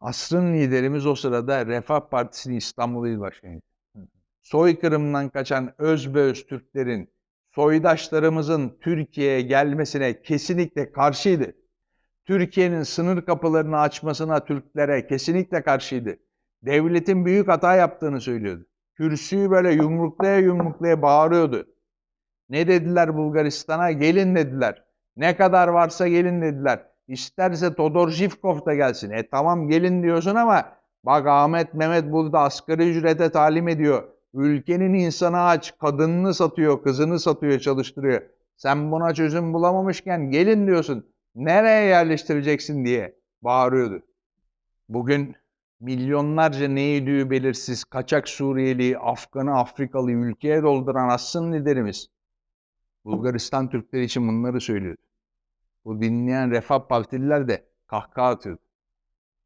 Asrın liderimiz o sırada Refah Partisi'nin İstanbul İl Başkanıydı. Soykırımdan kaçan özbeöz Türklerin, soydaşlarımızın Türkiye'ye gelmesine kesinlikle karşıydı. Türkiye'nin sınır kapılarını açmasına Türklere kesinlikle karşıydı. Devletin büyük hata yaptığını söylüyordu. Kürsüyü böyle yumruklaya yumruklaya bağırıyordu. Ne dediler Bulgaristan'a? Gelin dediler. Ne kadar varsa gelin dediler. İsterse Todor Zhivkov da gelsin. E tamam gelin diyorsun ama bak Ahmet Mehmet burada asgari ücrete talim ediyor. Ülkenin insanı aç, kadınını satıyor, kızını satıyor, çalıştırıyor. Sen buna çözüm bulamamışken gelin diyorsun. Nereye yerleştireceksin diye bağırıyordu. Bugün milyonlarca neydi belirsiz kaçak Suriyeli, Afganı, Afrikalı ülkeye dolduran asrın liderimiz Bulgaristan Türkleri için bunları söylüyordu. Bu dinleyen Refah Partililer de kahkaha atıyordu.